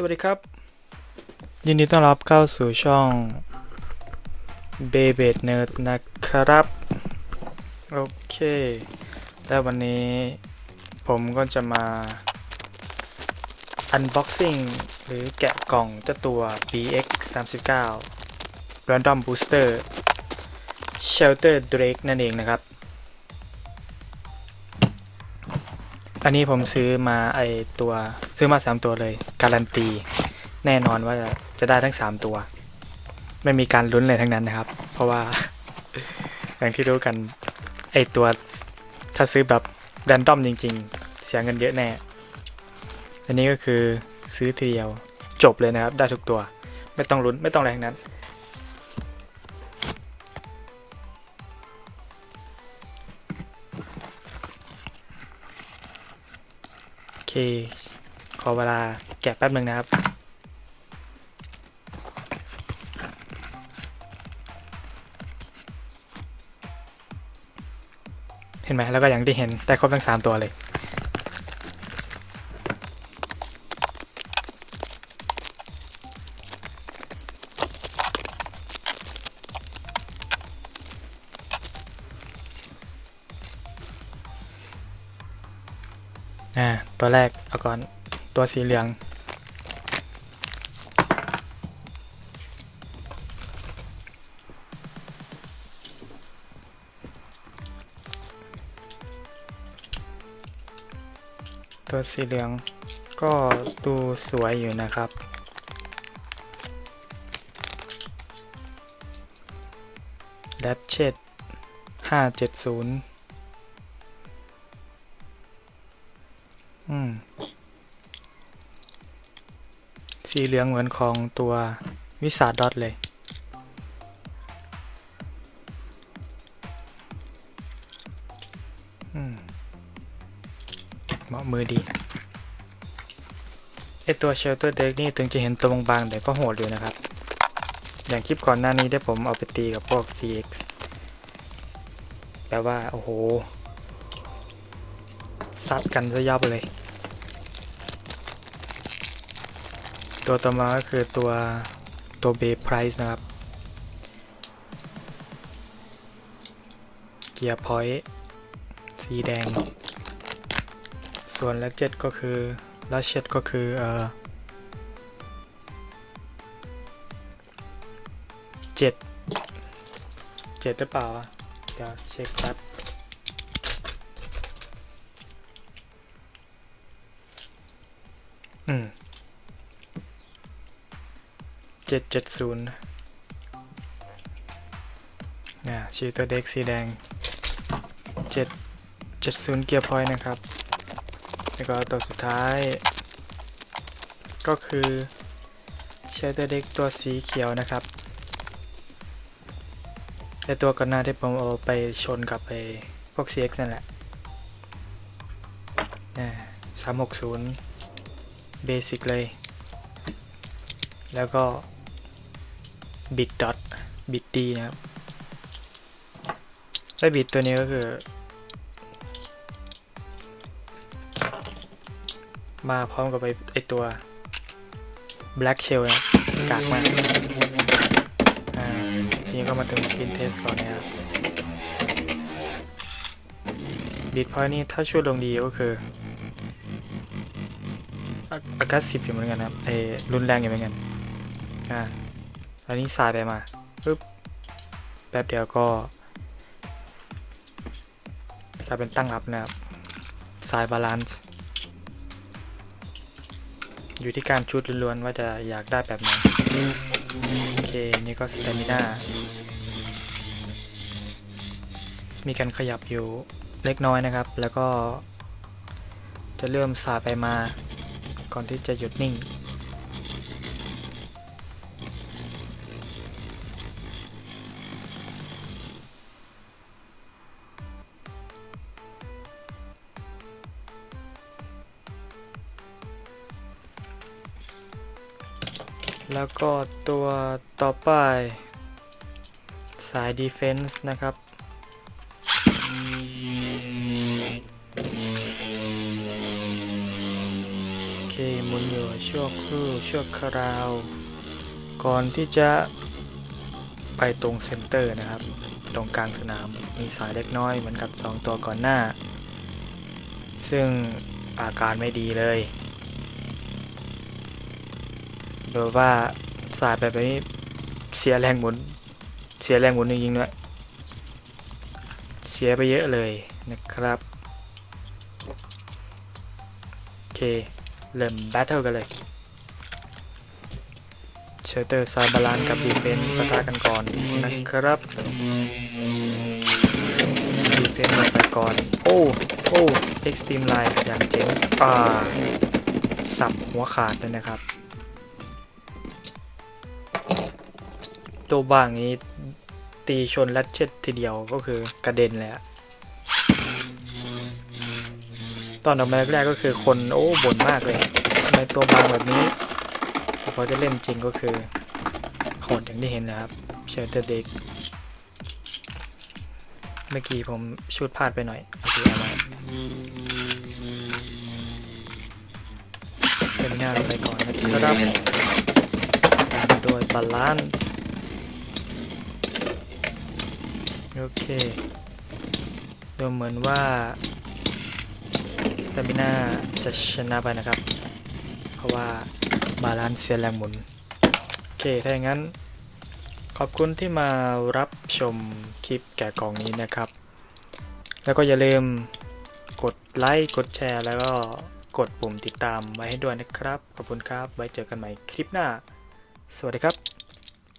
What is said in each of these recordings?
สวัสดีครับ ยินดีต้อนรับเข้าสู่ช่อง b a b e d Nerd นะครับ โอเค แล้ววันนี้ผมก็จะมา unboxing หรือแกะกล่องเจ้าตัว BX 39 Random Booster Shelter Drake นั่นเองนะครับ อันนี้ผมซื้อมาไอตัวซื้อมา 3 ตัวเลย การันตี แน่นอนว่าจะได้ทั้ง 3 ตัว ไม่มีการลุ้นเลยทั้งนั้นนะครับ เพราะว่า อย่างที่รู้กันไอตัวถ้าซื้อแบบแรนดอมจริง ๆ เสียเงินเยอะแน่ อันนี้ก็คือซื้อทีเดียวจบเลยนะครับ ได้ทุกตัว ไม่ต้องลุ้นไม่ต้องอะไรทั้งนั้น เค ขอเวลาแกะแป๊บหนึ่งนะครับ เห็นไหมแล้วก็อย่างที่เห็นได้ครบทั้งสามตัวเลย ตัวแรก เอาก่อน ตัวสีเหลือง ตัวสีเหลืองก็ดูสวยอยู่นะครับดับเช็ด570 สีเหลืองเหมือนของตัววิสาดอทเลย เหมาะมือดีไอตัวเชลเตอร์เด็กนี่ถึงจะเห็นตัวบางๆ แต่ก็โหดอยู่นะครับ อย่างคลิปก่อนหน้านี้ได้ผมเอาไปตีกับพวก CX แปลว่า โอ้โห ซัดกันซะยับเลย ตัวต่อมาก็คือตัวตัวเบย์ไพรส์นะครับ เกียร์พอยต์สีแดง ส่วนแลกเจ็ตก็คือแลกเจ็ตก็คือเออเจ็ดเจ็ดหรือเปล่าเดี๋ยวเช็คแป๊บอืม เจ็ดเจ็ดศูนย์อ่าชื่อตัวเด็กสีแดงเจ็ดเจ็ดศูนย์เกียร์พอยต์นะครับ แล้วก็ตัวสุดท้าย ก็คือเชลเตอร์เด็กตัวสีเขียวนะครับแต่ตัวก่อนหน้าที่ผมเอาไปชนกับไปพวก CX นั่นแหละสามหกศูนย์เบสิกเลย แล้วก็ บิดดอทบิดดีนะครับและบิดตัวนี้ก็คือ มาพร้อมกับไอไอตัว Black Shell นะกากมากทีนี้ก็มาถึง Spin Test ก่อนนะครับบีดพอยนี่ถ้าช่วยลงดีก็คืออากาศสิบอยู่เหมือนกันนะครับไอรุนแรงอยู่เหมือนกันอ่า อันนี้สายไปมาปึ๊บแป๊บเดียวก็กลายเป็นตั้งรับนะครับสายบาลานซ์อยู่ที่การชุดล้วนๆว่าจะอยากได้แบบไหนโอเค นี่ก็สเตมิน่ามีการขยับอยู่เล็กน้อยนะครับ แล้วก็จะเริ่มสายไปมาก่อนที่จะหยุดนิ่ง แล้วก็ตัวต่อไป สาย Defense นะครับ โอเคหมุนอยู่ชั่วครู่ชั่วคราว ก่อนที่จะไปตรงเซนเตอร์นะครับ ตรงกลางสนามมีสายเล็กน้อยเหมือนกับ 2 ตัวก่อนหน้า ซึ่งอาการไม่ดีเลย โดยว่าสายแบบนี้เสียแรงหมุน เสียแรงหมุนจริงๆด้วยเสียไปเยอะเลยนะครับโอเค เริ่มแบทเทิลกันเลยเชลเตอร์ซายบาลานกับดีเฟนปะทะกันก่อนนะครับดีเฟนมาไปก่อน โอ้ โอ้เอ็กซ์ตรีมไลน์อย่างเจ๋งอ่า สับหัวขาดเลยนะครับ ตัวบางนี้ ตีชนลัดเช็ดทีเดียวก็คือกระเด็นเลยอะตอนออกมาแรกก็คือคนโอ้บ่นมากเลยทำไมตัวบางแบบนี้พอจะเล่นจริงก็คือโหดอย่างที่เห็นนะครับเชลเตอร์เด็กเมื่อกี้ผมชูดพลาดไปหน่อยโอเคเอาไว้เทอร์มินาลงไปก่อนนะครับตามด้วยบาลานซ์ โอเคดูเหมือนว่าสตามิน่าจะชนะไปนะครับ เพราะว่าบาลานซ์เสียแรงหมุน โอเค ถ้าอย่างนั้น ขอบคุณที่มารับชมคลิปแกะกล่องนี้นะครับ แล้วก็อย่าลืมกดไลค์ กดแชร์ แล้วก็กดปุ่มติดตามไว้ให้ด้วยนะครับ ขอบคุณครับ ไว้เจอกันใหม่คลิปหน้า สวัสดีครับ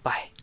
บาย